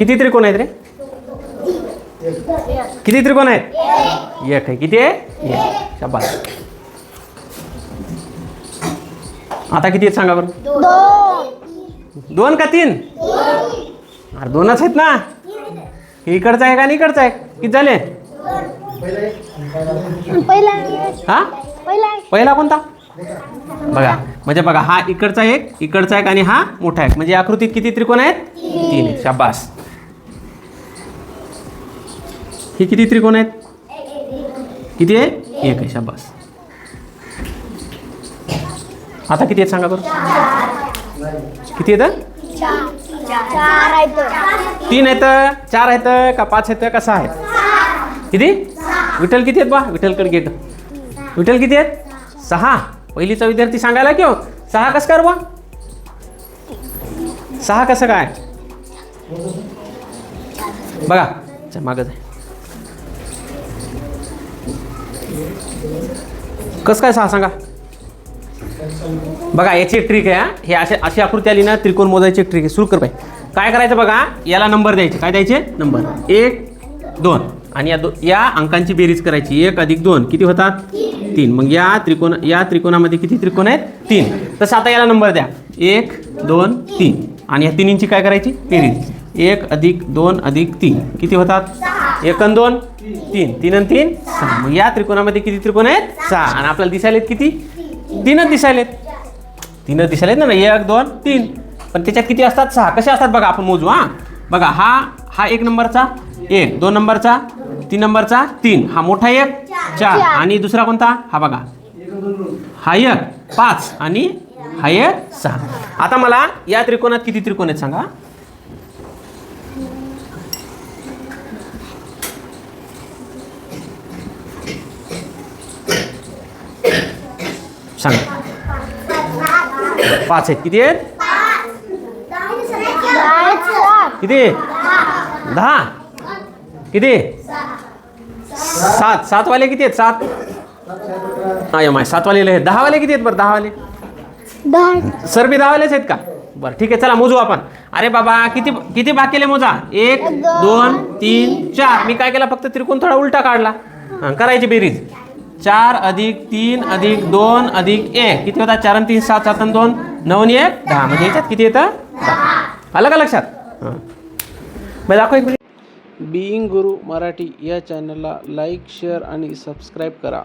किती त्रिकोण आहेत रे? किती त्रिकोण आहेत? एक. आहे. किती आहे? एक. शाबास. आता किती आहेत सांगा बरं? दोन. का तीन? अरे दोनच आहेत ना? इकडचं आहे का आणि इकडचं आहे? किती झाले? पहिला. हा? पहिला. पहिला कोणता? बघा. म्हणजे बघा हा इकडचा एक इकडचा एक आणि हा मोठा एक. म्हणजे आकृतीत किती त्रिकोण आहेत? तीन. शाबास. हे किती त्रिकोण आहेत? किती आहे? एक आहे शाबास. आता किती आहेत सांगा बरं? किती आहेत तीन आहेत चार आहेत का पाच आहेत का सहा आहेत? किती? विठ्ठल किती आहेत बा? विठ्ठलकडे गेट. विठ्ठल किती आहेत? सहा. पहिलीचा विद्यार्थी सांगायला किंवा सहा कसं कर बा? सहा कसं काय? बघा च्या मागं जाय. कसं काय सहा सांगा. बघा याची एक ट्रिक आहे हा. हे असे अशी आकृती आली ना त्रिकोण मोजायची एक ट्रिक आहे. सुरू कर बाई. काय करायचं बघा याला नंबर द्यायचे. काय द्यायचे? नंबर एक दोन. आणि या दो या अंकांची बेरीज करायची. एक अधिक दोन. किती होतात? तीन. मग या त्रिकोण या त्रिकोणामध्ये किती त्रिकोण आहेत? तीन. तसं आता याला नंबर द्या. एक दोन तीन. आणि या तिन्हींची काय करायची? बेरीज. एक अधिक दोन अधिक तीन. किती होतात? एक आणि दोन तीन. तीन आणि तीन सहा. मग या त्रिकोणामध्ये किती त्रिकोण आहेत? सहा. आणि आपल्याला दिसायलेत किती? तीनच दिसायलेत तीनच दिसायलेत ना एक दोन तीन. पण त्याच्यात किती असतात? सहा. कसे असतात बघा आपण मोजू हां. बघा हा हा एक नंबरचा एक. दोन नंबरचा तीन नंबरचा तीन. हा मोठा एक चार. आणि दुसरा कोणता? हा बघा. हा एक पाच. आणि हा एक सहा. आता मला या त्रिकोणात किती त्रिकोण आहेत सांगा? सांगा. पाच आहेत. किती आहेत? किती? दहा. किती? सात. सातवाले किती आहेत? सात. नाही माय आय सातवाले आहेत. दहावाले किती आहेत बरं? दहावाले. दहा सर बी दहावालेच आहेत का? बरं ठीक आहे. चला मोजू आपण. अरे बाबा किती किती भाग केले मोजा? एक दोन तीन चार. मी काय केला? फक्त त्रिकोण थोडा उलटा काढला. करायची बेरीज. चार अधिक तीन अधिक दोन अधिक एक. किती होता? चार आणि तीन सात सात आणि दोन. नऊ आणि एक दहा. म्हणजे याच्यात किती येतं? आलं का लक्षात? हां. मग दाखव एक बिईंग गुरु मराठी या चॅनलला लाईक शेअर आणि सबस्क्राईब करा.